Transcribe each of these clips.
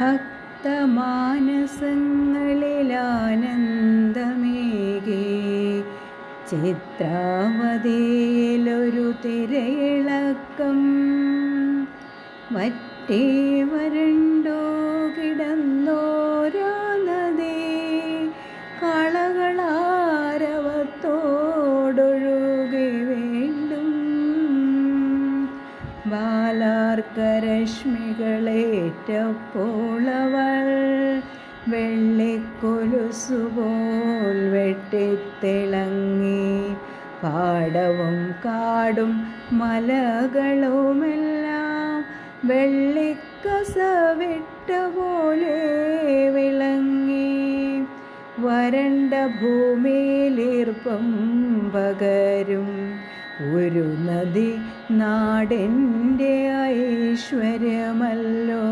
ഭക്തമാനസങ്ങളിലാനന്ദമേകി. ചിത്രാവതിയിലൊരു തിരയിളക്കം. മറ്റേ വരണ്ടോ കിടന്നോരാ ബാലാർക്കരശ്മികളേറ്റപ്പോളവൾ വെള്ളിക്കൊലുസുപോൽ വെട്ടിത്തിളങ്ങി പാടവും കാടും മലകളുമെല്ലാം വെള്ളിക്കസവിട്ട പോലെ വിളങ്ങി വരണ്ട ഭൂമിയിലീർപ്പം പകരും ഒരു നദി നാടിന്റെ ഐശ്വര്യമല്ലോ.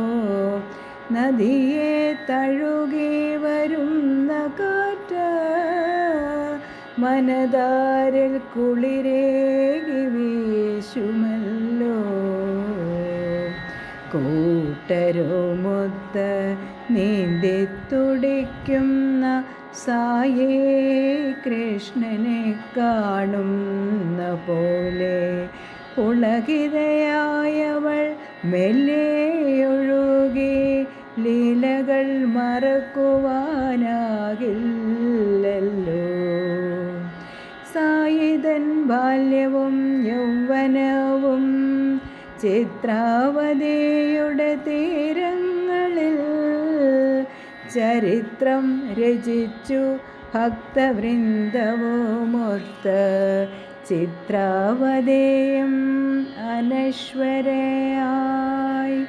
നദിയെ തഴുകി വരുന്ന കാറ്റ് മനതാരിൽ കുളിരേകി വീശുമല്ലോ. കൂട്ടരുമൊത്ത് നീന്തി തുടിക്കുന്ന സായേ കൃഷ്ണനെ കാണുന്ന പോലെ പുളകിതയായവൾ മെല്ലെയൊഴുകി ലീലകൾ മറക്കുവാനാകില്ലല്ലോ. സായിതൻ ബാല്യവും യൗവനവും ചിത്രാവതിയുടെ തീരങ്ങളിൽ ചരിത്രം രചിച്ചു ഭക്തവൃന്ദവുമൊത്ത് ചിത്രാവതയും അനശ്വരയായി.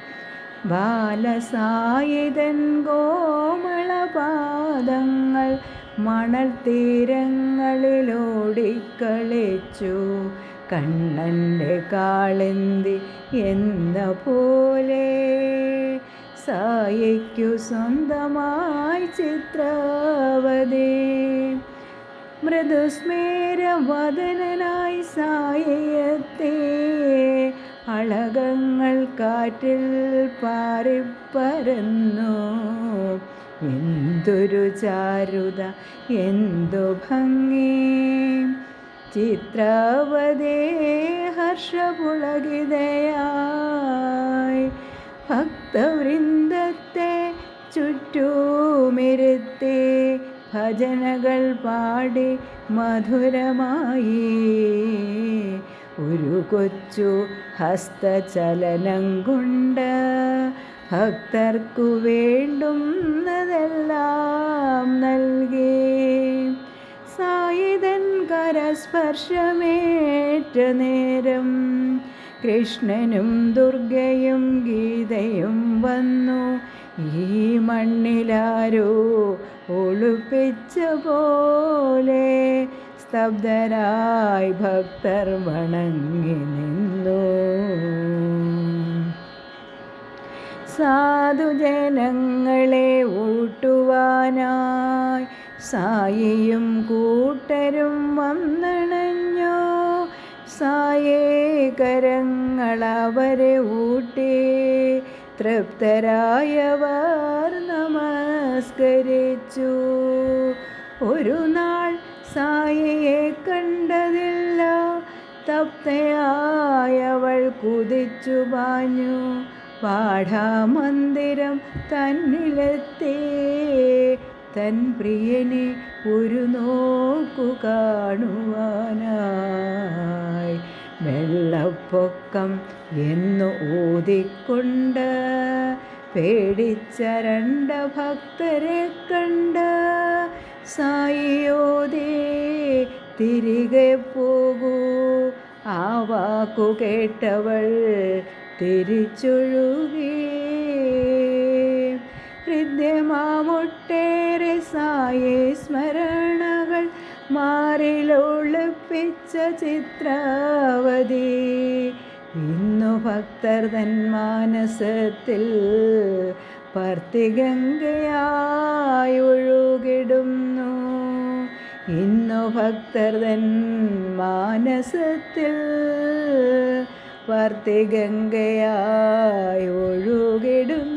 ബാലസായിതൻ ഗോമളപാദങ്ങൾ മണൽ തീരങ്ങളിലോടിക്കളിച്ചു. കണ്ണന്റെ കാളന്തി എന്ന പോലെ സായയ്ക്കു സ്വന്തമായി ചിത്രാവതേ. മൃദുസ്മേരവദനായി സായത്തെ അളകങ്ങൾ കാറ്റിൽ പാറിപ്പരന്നു. എന്തൊരു ചാരുത എന്തു ഭംഗി. ചിത്രാവതേ ഹർഷപുളകിതയായി. ഭക്തവൃന്ദത്തെ ചുറ്റുമിരുത്തി. ഭജനകൾ പാടി മധുരമായി. ഒരു കൊച്ചു ഹസ്തചലനം കൊണ്ട് ഭക്തർക്കു വേണ്ടുന്നതെല്ലാം നൽകി. സായുധൻ കരസ്പർശമേറ്റ നേരം കൃഷ്ണനും ദുർഗയും ഗീതയും വന്നു. ഈ മണ്ണിലാരോ ഒളിപ്പിച്ച പോലെ സ്തബ്ധരായി ഭക്തർ വണങ്ങി നിന്നു. സാധുജനങ്ങളെ ഊട്ടുവാനായി സായിയും കൂട്ടരും വന്നണഞ്ഞോ? സായേകരങ്ങളവരെ ഊട്ടി തൃപ്തരായവർ നമസ്കരിച്ചു. ഒരു നാൾ സായിയെ കണ്ടതില്ല. തപ്തയായവൾ കുതിച്ചു പാഞ്ഞു. പാഠാമന്ദിരം തന്നിലെത്തി. തൻ പ്രിയനെ ഒരു നോക്കു കാണുവാനായി. വെള്ളപ്പൊക്കം എന്നു ഊതിക്കൊണ്ട് പേടിച്ച രണ്ട് ഭക്തരെ കണ്ട് സായിയോദേ തിരികെ പോകൂ. ആ വാക്കു കേട്ടവൾ തിരിച്ചൊഴുകി. ഹൃദ്യമാമൊട്ടേറെ സായേ സ്മരണകൾ മാറിലൊളിപ്പിച്ച ചിത്രാവതി. ഇന്നു ഭക്തർ തൻ മാനസത്തിൽ പർത്തിഗംഗയായി ഒഴുകിടുന്നു. ഇന്നു ഭക്തർ തൻ മാനസത്തിൽ പർത്തിഗംഗയായി ഒഴുകിടുന്നു.